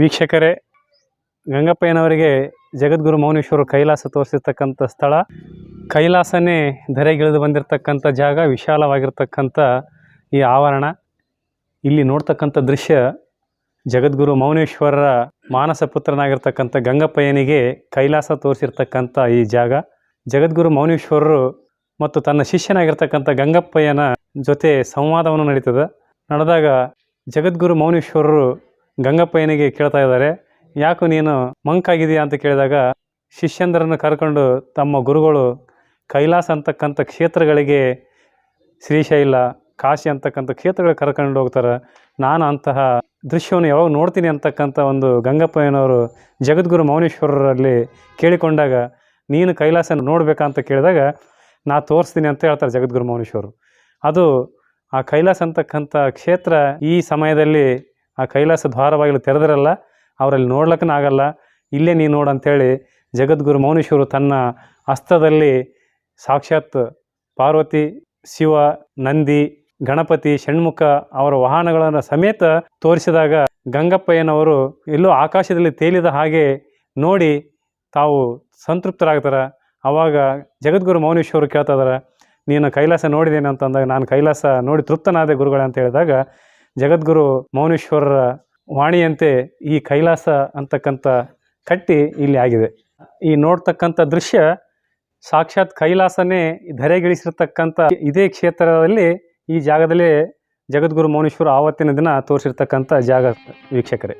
ವೀಕ್ಷಕರೇ, ಗಂಗಪ್ಪಯ್ಯನವರಿಗೆ ಜಗದ್ಗುರು ಮೌನೇಶ್ವರ ಕೈಲಾಸ ತೋರಿಸಿರ್ತಕ್ಕಂಥ ಸ್ಥಳ. ಕೈಲಾಸನೇ ಧರೆಗಿಳಿದು ಬಂದಿರತಕ್ಕಂಥ ಜಾಗ, ವಿಶಾಲವಾಗಿರ್ತಕ್ಕಂಥ ಈ ಆವರಣ. ಇಲ್ಲಿ ನೋಡ್ತಕ್ಕಂಥ ದೃಶ್ಯ ಜಗದ್ಗುರು ಮೌನೇಶ್ವರರ ಮಾನಸ ಪುತ್ರನಾಗಿರ್ತಕ್ಕಂಥ ಗಂಗಪ್ಪಯ್ಯನಿಗೆ ಕೈಲಾಸ ತೋರಿಸಿರ್ತಕ್ಕಂಥ ಈ ಜಾಗ. ಜಗದ್ಗುರು ಮೌನೇಶ್ವರರು ಮತ್ತು ತನ್ನ ಶಿಷ್ಯನಾಗಿರ್ತಕ್ಕಂಥ ಗಂಗಪ್ಪಯ್ಯನ ಜೊತೆ ಸಂವಾದವನ್ನು ನಡೀತದೆ. ನಡೆದಾಗ ಜಗದ್ಗುರು ಮೌನೇಶ್ವರರು ಗಂಗಪ್ಪಯ್ಯನಿಗೆ ಕೇಳ್ತಾ ಇದ್ದಾರೆ, ಯಾಕೋ ನೀನು ಮಂಕಾಗಿದೆಯಾ ಅಂತ ಕೇಳಿದಾಗ, ಶಿಷ್ಯಂದರನ್ನು ಕರ್ಕೊಂಡು ತಮ್ಮ ಗುರುಗಳು ಕೈಲಾಸ ಅಂತಕ್ಕಂಥ ಕ್ಷೇತ್ರಗಳಿಗೆ ಶ್ರೀಶೈಲ ಕಾಶಿ ಅಂತಕ್ಕಂಥ ಕ್ಷೇತ್ರಗಳಿಗೆ ಕರ್ಕೊಂಡು ಹೋಗ್ತಾರೆ. ನಾನು ಅಂತಹ ದೃಶ್ಯವನ್ನು ಯಾವಾಗ ನೋಡ್ತೀನಿ ಅಂತಕ್ಕಂಥ ಒಂದು ಗಂಗಪ್ಪಯ್ಯನವರು ಜಗದ್ಗುರು ಮೌನೇಶ್ವರರಲ್ಲಿ ಕೇಳಿಕೊಂಡಾಗ, ನೀನು ಕೈಲಾಸ ನೋಡಬೇಕಂತ ಕೇಳಿದಾಗ, ನಾ ತೋರಿಸ್ತೀನಿ ಅಂತ ಹೇಳ್ತಾರೆ ಜಗದ್ಗುರು ಮೌನೇಶ್ವರರು ಅದು ಆ ಕೈಲಾಸ ಅಂತಕ್ಕಂಥ ಕ್ಷೇತ್ರ ಈ ಸಮಯದಲ್ಲಿ ಆ ಕೈಲಾಸ ದ್ವಾರವಾಗಿಲು ತೆರೆದಿರಲ್ಲ, ಅವರಲ್ಲಿ ನೋಡ್ಲಿಕ್ಕನಾಗಲ್ಲ. ಇಲ್ಲೇ ನೀನು ನೋಡು ಅಂಥೇಳಿ ಜಗದ್ಗುರು ಮೌನೇಶ್ವರು ತನ್ನ ಹಸ್ತದಲ್ಲಿ ಸಾಕ್ಷಾತ್ ಪಾರ್ವತಿ, ಶಿವ, ನಂದಿ, ಗಣಪತಿ, ಷಣ್ಮುಖ ಅವರ ವಾಹನಗಳನ್ನು ಸಮೇತ ತೋರಿಸಿದಾಗ ಗಂಗಪ್ಪಯ್ಯನವರು ಎಲ್ಲೋ ಆಕಾಶದಲ್ಲಿ ತೇಲಿದ ಹಾಗೆ ನೋಡಿ ತಾವು ಸಂತೃಪ್ತರಾಗ್ತಾರೆ. ಆವಾಗ ಜಗದ್ಗುರು ಮೌನೇಶ್ವರು ಕೇಳ್ತಾ ಇದಾರೆ, ನೀನು ಕೈಲಾಸ ನೋಡಿದ್ದೇನೆ ಅಂತಂದಾಗ ನಾನು ಕೈಲಾಸ ನೋಡಿ ತೃಪ್ತನಾದೆ ಗುರುಗಳೇ ಅಂತ ಹೇಳಿದಾಗ ಜಗದ್ಗುರು ಮೌನೇಶ್ವರರ ವಾಣಿಯಂತೆ ಈ ಕೈಲಾಸ ಅಂತಕ್ಕಂಥ ಕಟ್ಟಿ ಇಲ್ಲಿ ಆಗಿದೆ. ಈ ನೋಡ್ತಕ್ಕಂಥ ದೃಶ್ಯ ಸಾಕ್ಷಾತ್ ಕೈಲಾಸನೇ ಧರೆಗಿಳಿಸಿರ್ತಕ್ಕಂಥ ಇದೇ ಕ್ಷೇತ್ರದಲ್ಲಿ ಈ ಜಾಗದಲ್ಲಿ ಜಗದ್ಗುರು ಮೌನೇಶ್ವರ ಆವತ್ತಿನ ದಿನ ತೋರಿಸಿರ್ತಕ್ಕಂಥ ಜಾಗ ವೀಕ್ಷಕರೇ.